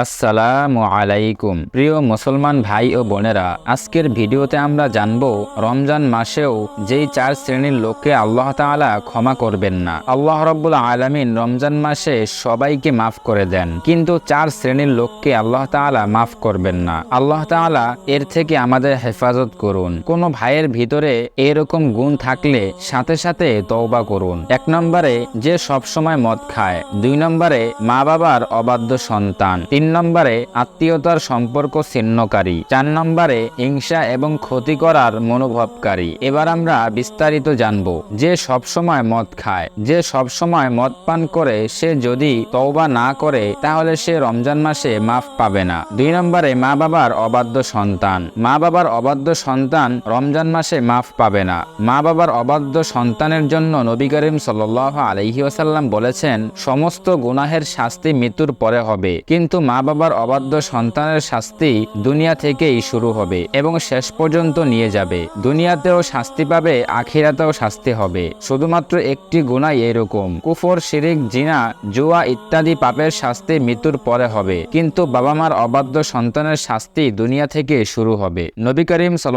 আসসালামু আলাইকুম। প্রিয় মুসলমান ভাই ও বোনেরা, আজকের ভিডিওতে আমরা জানব রমজান মাসেও যেই চার শ্রেণির লোককে আল্লাহ তাআলা ক্ষমা করবেন না। আল্লাহ রব্বুল আলামিন রমজান মাসে সবাইকে মাফ করে দেন, কিন্তু চার শ্রেণির লোককে আল্লাহ তাআলা মাফ করবেন না। আল্লাহ তাআলা এর থেকে আমাদের হেফাজত করুন। কোনো ভাইয়ের ভিতরে এরকম গুণ থাকলে সাথে সাথে তওবা করুন। এক নম্বরে, যে সবসময় মদ খায়। দুই নম্বরে মা বাবার অবাধ্য সন্তান। তিন নম্বরে আত্মীয়তার সম্পর্ক ছিন্নকারী, চার নম্বরে হিংসা এবং ক্ষতি করার মনোভাবকারী। এবার আমরা বিস্তারিত জানব, যে সবসময় মদ খায়, যে সবসময় মদ পান করে, সে যদি তওবা না করে, তাহলে সে রমজান মাসে মাফ পাবে না। দুই নম্বরে মা বাবার অবাধ্য সন্তান, মা বাবার অবাধ্য সন্তান রমজান মাসে মাফ পাবে না। মা বাবার অবাধ্য সন্তানের জন্য নবী করিম সাল আলহি ওসাল্লাম বলেছেন, সমস্ত গুনাহের শাস্তি মৃত্যুর পরে হবে। কিন্তু মা বাবার অবাধ্য সন্তানের শাস্তি দুনিয়া থেকেই শুরু হবে এবং শেষ পর্যন্ত নিয়ে যাবে। দুনিয়াতেও শাস্তি পাবে, আখিরাতেও শাস্তি হবে। শুধুমাত্র একটি গুণাই এরকম। কুফর, শিরিক, জিনা, জুয়া ইত্যাদি পাপের শাস্তি মৃত্যুর পরে হবে। কিন্তু বাবা মার অবাধ্য সন্তানের শাস্তি দুনিয়া থেকে শুরু হবে। নবী করিম সাল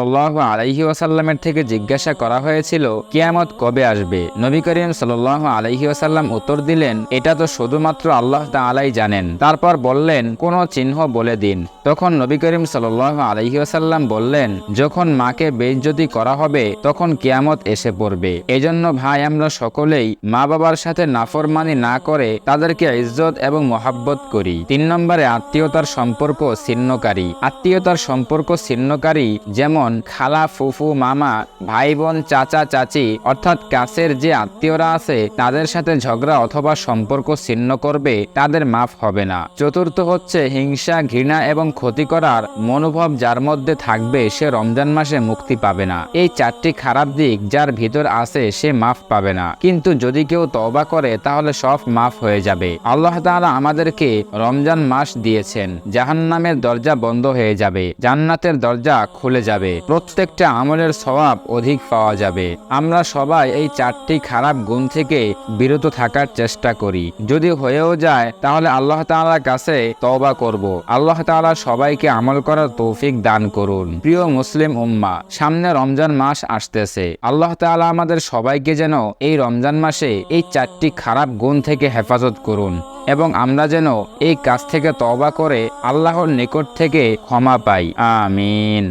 আলাইহি ওয়াসাল্লামের থেকে জিজ্ঞাসা করা হয়েছিল, কিয়ামত কবে আসবে? নবী করিম সাল আলাইহি ওয়াসাল্লাম উত্তর দিলেন, এটা তো শুধুমাত্র আল্লাহ তাআলাই জানেন। তারপর বললেন কোন চিহ্ন বলে দিন। তখন নবী করিম সাল আলাইহি ওয়াসাল্লাম বললেন, যখন মাকে বেইজ্জতি করা হবে, তখন কিয়ামত এসে পড়বে। এজন্য ভাই, আমরা সকলেই মা বাবার সাথে নাফরমানি না করে তাদেরকে ইজ্জত এবং মহাব্বত করি। তিন নম্বরে, আত্মীয়তার সম্পর্ক ছিন্নকারী। আত্মীয়তার সম্পর্ক ছিন্নকারী যেমন খালা, ফুফু, মামা ভাই বোন চাচা, চাচি, অর্থাৎ কাছের যে আত্মীয়রা আছে, তাদের সাথে ঝগড়া অথবা সম্পর্ক ছিন্ন করবে, তাদের মাফ হবে না। চতুর্থ হচ্ছে হিংসা, ঘৃণা এবং ক্ষতি করার মনোভাব যার মধ্যে থাকবে সে রমজান মাসে মুক্তি পাবে না। এই চারটি খারাপ দিক যার ভিতর আছে সে মাফ পাবে না। কিন্তু যদি কেউ তওবা করে, তাহলে সব মাফ হয়ে যাবে। আল্লাহ তাআলা আমাদেরকে রমজান মাস দিয়েছেন। জাহান্নামের দরজা বন্ধ হয়ে যাবে। জান্নাতের দরজা খুলে যাবে। প্রত্যেকটা আমলের সওয়াব অধিক পাওয়া যাবে। আমরা সবাই এই চারটি খারাপ গুণ থেকে বিরত থাকার চেষ্টা করি। যদি হয়েও যায়, তাহলে আল্লাহ তাআলার কাছে তওবা করব। আল্লাহ তালা সবাইকে আমল করার তৌফিক দান করুন। প্রিয় মুসলিম উম্মা, সামনে রমজান মাস আসতেছে। আল্লাহ তালা আমাদের সবাইকে যেন এই রমজান মাসে এই চারটি খারাপ গুণ থেকে হেফাজত করুন এবং আমরা যেন এই কাজ থেকে তওবা করে আল্লাহর নিকট থেকে ক্ষমা পাই। আমিন।